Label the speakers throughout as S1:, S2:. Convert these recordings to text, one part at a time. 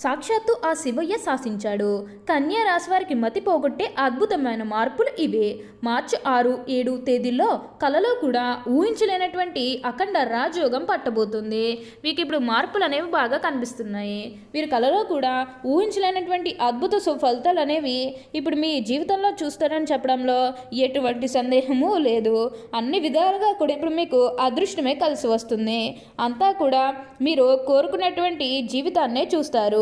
S1: సాక్షాత్తు ఆ శివయ్య శాసించాడు. కన్యా రాశివారికి మతి పోగొట్టే అద్భుతమైన మార్పులు ఇవే. మార్చి ఆరు ఏడు తేదీల్లో కలలో కూడా ఊహించలేనటువంటి అఖండ రాజయోగం పట్టబోతుంది. మీకు ఇప్పుడు మార్పులు అనేవి బాగా కనిపిస్తున్నాయి. వీరి కలలో కూడా ఊహించలేనటువంటి అద్భుత సుఫలితాలు అనేవి ఇప్పుడు మీ జీవితంలో చూస్తారని చెప్పడంలో ఎటువంటి సందేహము లేదు. అన్ని విధాలుగా కూడా ఇప్పుడు మీకు అదృష్టమే కలిసి వస్తుంది. అంతా కూడా మీరు కోరుకున్నటువంటి జీవితాన్నే చూస్తారు.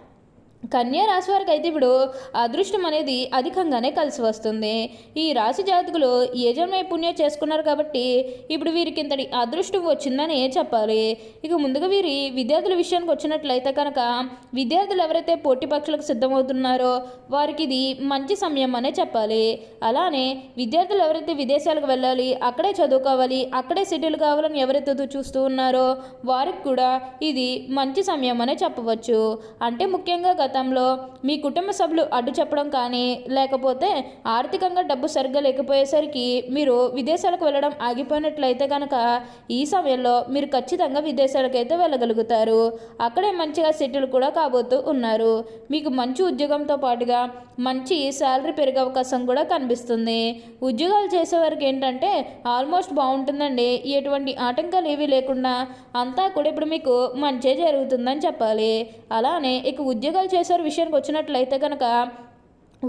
S1: కన్యా రాశి వారికి అయితే ఇప్పుడు అదృష్టం అనేది అధికంగానే కలిసి వస్తుంది. ఈ రాశి జాతకులు ఏ పుణ్యం చేసుకున్నారు కాబట్టి ఇప్పుడు వీరికి ఇంతటి అదృష్టం వచ్చిందని చెప్పాలి. ఇక ముందుగా వీరి విద్యార్థుల విషయానికి వచ్చినట్లయితే కనుక విద్యార్థులు ఎవరైతే పోటీ పక్షులకు సిద్ధమవుతున్నారో వారికి ఇది మంచి సమయం అనే చెప్పాలి. అలానే విద్యార్థులు ఎవరైతే విదేశాలకు వెళ్ళాలి అక్కడే చదువుకోవాలి అక్కడే సెటిల్ కావాలని ఎవరైతే చూస్తూ ఉన్నారో వారికి కూడా ఇది మంచి సమయం అనే చెప్పవచ్చు. అంటే ముఖ్యంగా గతంలో మీ కుటుంబ సభ్యులు అడ్డు చెప్పడం కానీ లేకపోతే ఆర్థికంగా డబ్బు సరిగ్గా లేకపోయేసరికి మీరు విదేశాలకు వెళ్ళడం ఆగిపోయినట్లయితే కనుక ఈ సమయంలో మీరు ఖచ్చితంగా విదేశాలకైతే వెళ్ళగలుగుతారు. అక్కడే మంచిగా సెటిల్ కూడా కాబోతూ ఉన్నారు. మీకు మంచి ఉద్యోగంతో పాటుగా మంచి శాలరీ పెరిగే అవకాశం కూడా కనిపిస్తుంది. ఉద్యోగాలు చేసేవారికి ఏంటంటే ఆల్మోస్ట్ బాగుంటుందండి. ఎటువంటి ఆటంకాలు ఏవి లేకుండా అంతా కూడా ఇప్పుడు మీకు మంచే జరుగుతుందని చెప్పాలి. అలానే ఇక ఉద్యోగాలు చేసే విషయానికి వచ్చినట్లయితే కనుక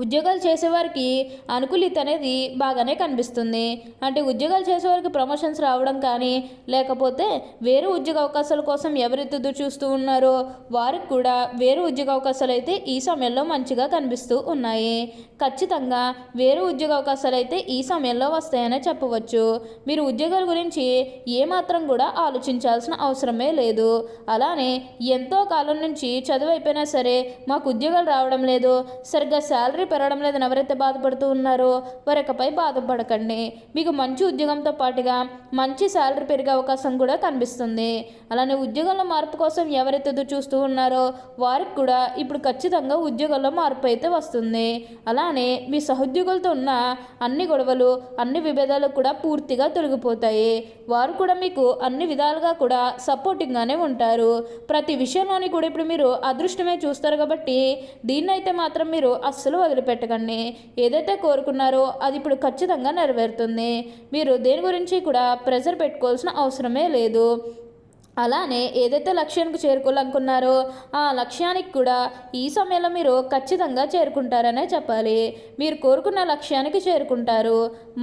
S1: ఉద్యోగాలు చేసేవారికి అనుకూలిత అనేది బాగానే కనిపిస్తుంది. అంటే ఉద్యోగాలు చేసేవారికి ప్రమోషన్స్ రావడం కానీ లేకపోతే వేరే ఉద్యోగ అవకాశాల కోసం ఎవరైతే ఎదురు చూస్తూ ఉన్నారో వారికి కూడా వేరే ఉద్యోగ అవకాశాలు అయితే ఈ సమయంలో మంచిగా కనిపిస్తూ ఉన్నాయి. ఖచ్చితంగా వేరే ఉద్యోగ అవకాశాలు అయితే ఈ సమయంలో వస్తాయనే చెప్పవచ్చు. మీరు ఉద్యోగాల గురించి ఏమాత్రం కూడా ఆలోచించాల్సిన అవసరమే లేదు. అలానే ఎంతో కాలం నుంచి చదువు అయిపోయినా సరే మాకు ఉద్యోగాలు రావడం లేదు. సరిగ్గా శాలరీ పెరగడం లేదని ఎవరైతే బాధపడుతూ ఉన్నారో వారికపై బాధపడకండి. మీకు మంచి ఉద్యోగంతో పాటుగా మంచి శాలరీ పెరిగే అవకాశం కూడా కనిపిస్తుంది. అలానే ఉద్యోగంలో మార్పు కోసం ఎవరైతే ఎదురు చూస్తూ ఉన్నారో వారికి కూడా ఇప్పుడు ఖచ్చితంగా ఉద్యోగంలో మార్పు అయితే వస్తుంది. అలానే మీ సహోద్యోగులతో ఉన్న అన్ని గొడవలు అన్ని విభేదాలు కూడా పూర్తిగా తొలగిపోతాయి. వారు కూడా మీకు అన్ని విధాలుగా కూడా సపోర్టింగ్గానే ఉంటారు. ప్రతి విషయంలోని కూడా ఇప్పుడు మీరు అదృష్టమే చూస్తారు కాబట్టి దీన్నైతే మాత్రం మీరు అస్సలు వదిలిపెట్టకండి. ఏదైతే కోరుకున్నారో అది ఇప్పుడు ఖచ్చితంగా నెరవేరుతుంది. మీరు దేని గురించి కూడా ప్రెజర్ పెట్టుకోవాల్సిన అవసరమే లేదు. అలానే ఏదైతే లక్ష్యానికి చేరుకోవాలనుకున్నారో ఆ లక్ష్యానికి కూడా ఈ సమయంలో మీరు ఖచ్చితంగా చేరుకుంటారనే చెప్పాలి. మీరు కోరుకున్న లక్ష్యానికి చేరుకుంటారు.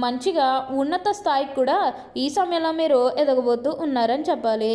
S1: మంచిగా ఉన్నత స్థాయికి కూడా ఈ సమయంలో మీరు ఎదగబోతూ ఉన్నారని చెప్పాలి.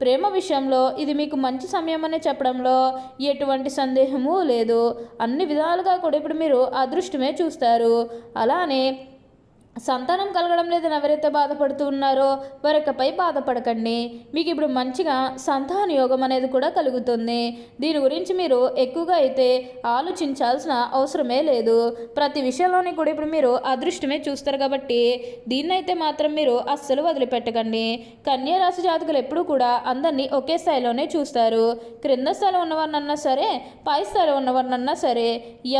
S1: ప్రేమ విషయంలో ఇది మీకు మంచి సమయం అనే చెప్పడంలో ఎటువంటి సందేహము లేదు. అన్ని విధాలుగా కూడా ఇప్పుడు మీరు అదృష్టమే చూస్తారు. అలానే సంతానం కలగడం లేదని ఎవరైతే బాధపడుతూ ఉన్నారో వారికపై బాధపడకండి. మీకు ఇప్పుడు మంచిగా సంతాన యోగం అనేది కూడా కలుగుతుంది. దీని గురించి మీరు ఎక్కువగా అయితే ఆలోచించాల్సిన అవసరమే లేదు. ప్రతి విషయంలోని కూడా ఇప్పుడు మీరు అదృష్టమే చూస్తారు కాబట్టి దీన్నైతే మాత్రం మీరు అస్సలు వదిలిపెట్టకండి. కన్యా రాశి జాతకులు ఎప్పుడూ కూడా అందరినీ ఒకే స్థాయిలోనే చూస్తారు. క్రింద స్థాయిలో ఉన్నవారినన్నా సరే పై స్థాయిలో ఉన్నవారినన్నా సరే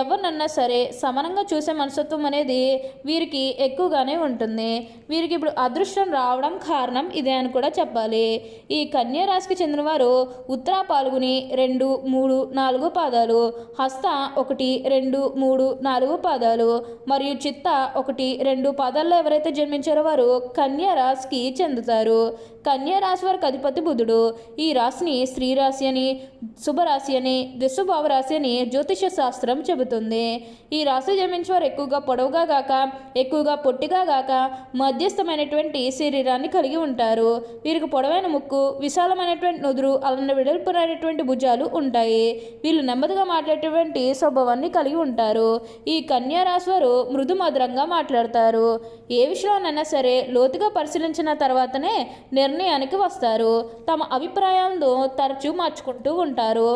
S1: ఎవరినన్నా సరే సమానంగా చూసే మనస్తత్వం అనేది వీరికి ఎక్కువ ఎక్కువగానే ఉంటుంది. వీరికి ఇప్పుడు అదృష్టం రావడం కారణం ఇదే అని కూడా చెప్పాలి. ఈ కన్యా రాశికి చెందిన వారు ఉత్తరా పాల్గొని రెండు మూడు నాలుగు పాదాలు హస్త ఒకటి రెండు మూడు నాలుగు పాదాలు మరియు చిత్త ఒకటి రెండు పాదాల్లో ఎవరైతే జన్మించారో వారు కన్యా రాశికి చెందుతారు. కన్యా రాశి వారికి అధిపతి బుధుడు. ఈ రాశిని స్త్రీ రాశి అని శుభరాశి అని దిశభావ రాశి అని జ్యోతిష శాస్త్రం చెబుతుంది. ఈ రాశి జన్మించే వారు ఎక్కువగా పొడవుగా గాక ఎక్కువగా పొట్టిగా గాక మధ్యస్థమైనటువంటి శరీరాన్ని కలిగి ఉంటారు. వీరికి పొడవైన ముక్కు విశాలమైనటువంటి నుదురు అలానే వెడల్పునైనటువంటి భుజాలు ఉంటాయి. వీళ్ళు నెమ్మదిగా మాట్లాడేటువంటి స్వభావాన్ని కలిగి ఉంటారు. ఈ కన్యా వారు మృదు మధురంగా మాట్లాడతారు. ఏ విషయంలోనైనా సరే లోతుగా పరిశీలించిన తర్వాతనే నిర్ణయానికి వస్తారు. తమ అభిప్రాయాలను తరచూ మార్చుకుంటూ ఉంటారు.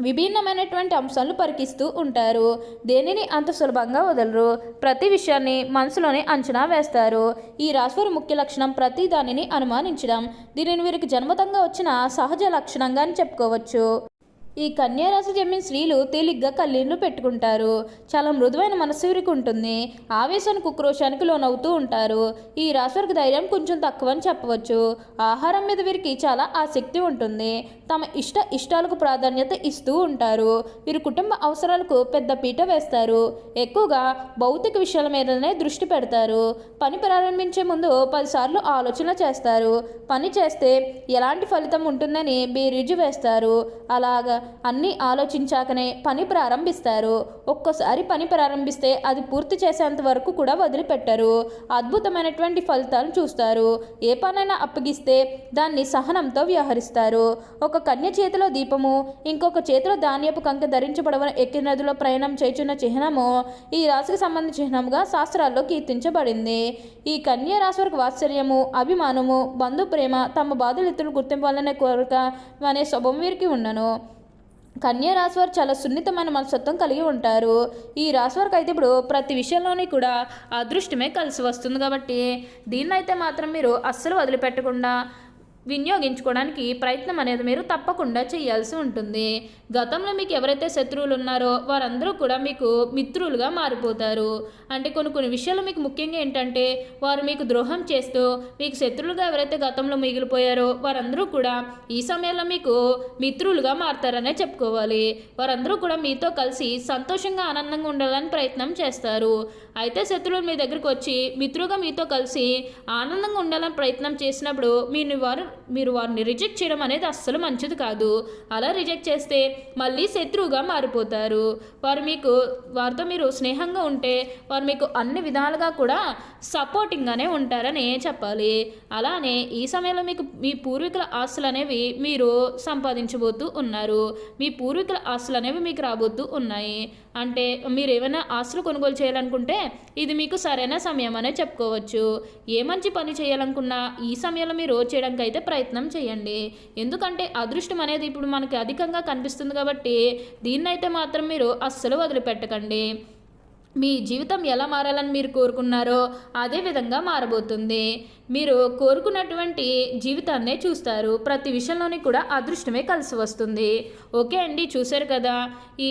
S1: విభిన్నమైనటువంటి అంశాలను పరికిస్తూ ఉంటారు. దేనిని అంత సులభంగా వదలరు. ప్రతి విషయాన్ని మనసులోనే అంచనా వేస్తారు. ఈ రాశివారి ముఖ్య లక్షణం ప్రతి దానిని అనుమానించడం. దీనిని వీరికి జన్మతంగా వచ్చిన సహజ లక్షణంగా అని చెప్పుకోవచ్చు. ఈ కన్యారాశి జన్మిన స్త్రీలు తేలిగ్గా కళ్ళీళ్ళు పెట్టుకుంటారు. చాలా మృదువైన మనస్సు వీరికి ఉంటుంది. ఆవేశానికి ఉక్రోషానికి లోనవుతూ ఉంటారు. ఈ రాశి వారికి ధైర్యం కొంచెం తక్కువ అని చెప్పవచ్చు. ఆహారం మీద వీరికి చాలా ఆసక్తి ఉంటుంది. తమ ఇష్ట ఇష్టాలకు ప్రాధాన్యత ఇస్తూ ఉంటారు. వీరు కుటుంబ అవసరాలకు పెద్ద పీట వేస్తారు. ఎక్కువగా భౌతిక విషయాల మీదనే దృష్టి పెడతారు. పని ప్రారంభించే ముందు పదిసార్లు ఆలోచన చేస్తారు. పని చేస్తే ఎలాంటి ఫలితం ఉంటుందని బేరీజు వేస్తారు. అలాగా అన్నీ ఆలోచించాకనే పని ప్రారంభిస్తారు. ఒక్కోసారి పని ప్రారంభిస్తే అది పూర్తి చేసేంత వరకు కూడా వదిలిపెట్టరు. అద్భుతమైనటువంటి ఫలితాలు చూస్తారు. ఏ పనైనా అప్పగిస్తే దాన్ని సహనంతో వ్యవహరిస్తారు. ఒక కన్య చేతిలో దీపము ఇంకొక చేతిలో ధాన్యపు కంక ధరించబడవన ఎక్కి నదిలో ప్రయాణం చేచున్న చిహ్నము ఈ రాశికి సంబంధించిన చిహ్నంగా శాస్త్రాల్లో కీర్తించబడింది. ఈ కన్య రాశి వారికి వాత్సల్యము అభిమానము బంధు ప్రేమ తమ బాధలు ఇతరులు గుర్తింపాలనే కోరిక అనే శుభం వీరికి ఉండను. కన్యా రాశి వారు చాలా సున్నితమైన మనస్తత్వం కలిగి ఉంటారు. ఈ రాశి వారికి అయితే ఇప్పుడు ప్రతి విషయంలోని కూడా అదృష్టమే కలిసి వస్తుంది కాబట్టి దీన్నైతే మాత్రం మీరు అస్సలు వదిలిపెట్టకుండా వినియోగించుకోవడానికి ప్రయత్నం అనేది మీరు తప్పకుండా చేయాల్సి ఉంటుంది. గతంలో మీకు ఎవరైతే శత్రువులు ఉన్నారో వారందరూ కూడా మీకు మిత్రులుగా మారిపోతారు. అంటే కొన్ని కొన్ని విషయాలు మీకు ముఖ్యంగా ఏంటంటే వారు మీకు ద్రోహం చేస్తూ మీకు శత్రువులుగా ఎవరైతే గతంలో మిగిలిపోయారో వారందరూ కూడా ఈ సమయంలో మీకు మిత్రులుగా మారతారనే చెప్పుకోవాలి. వారందరూ కూడా మీతో కలిసి సంతోషంగా ఆనందంగా ఉండాలని ప్రయత్నం చేస్తారు. అయితే శత్రువులు మీ దగ్గరికి వచ్చి మిత్రులుగా మీతో కలిసి ఆనందంగా ఉండాలని ప్రయత్నం చేసినప్పుడు మీరు వారు మీరు వారిని రిజెక్ట్ చేయడం అనేది అస్సలు మంచిది కాదు. అలా రిజెక్ట్ చేస్తే మళ్ళీ శత్రువుగా మారిపోతారు. వారు మీకు వారితో మీరు స్నేహంగా ఉంటే వారు మీకు అన్ని విధాలుగా కూడా సపోర్టింగ్గానే ఉంటారని చెప్పాలి. అలానే ఈ సమయంలో మీకు మీ పూర్వీకుల ఆస్తులు అనేవి మీరు సంపాదించబోతూ ఉన్నారు. మీ పూర్వీకుల ఆస్తులు అనేవి మీకు రాబోతూ ఉన్నాయి. అంటే మీరు ఏమైనా ఆస్తులు కొనుగోలు చేయాలనుకుంటే ఇది మీకు సరైన సమయం అనే చెప్పుకోవచ్చు. ఏ మంచి పని చేయాలనుకున్నా ఈ సమయంలో మీరు చేయడానికి అయితే ప్రయత్నం చేయండి. ఎందుకంటే అదృష్టం అనేది ఇప్పుడు మనకి అధికంగా కనిపిస్తుంది కాబట్టి దీన్నైతే మాత్రం మీరు అస్సలు వదిలిపెట్టకండి. మీ జీవితం ఎలా మారాలని మీరు కోరుకున్నారో అదే విధంగా మారబోతుంది. మీరు కోరుకున్నటువంటి జీవితాన్నే చూస్తారు. ప్రతి విషయంలోని కూడా అదృష్టమే కలిసి వస్తుంది. ఓకే అండి చూశారు కదా? ఈ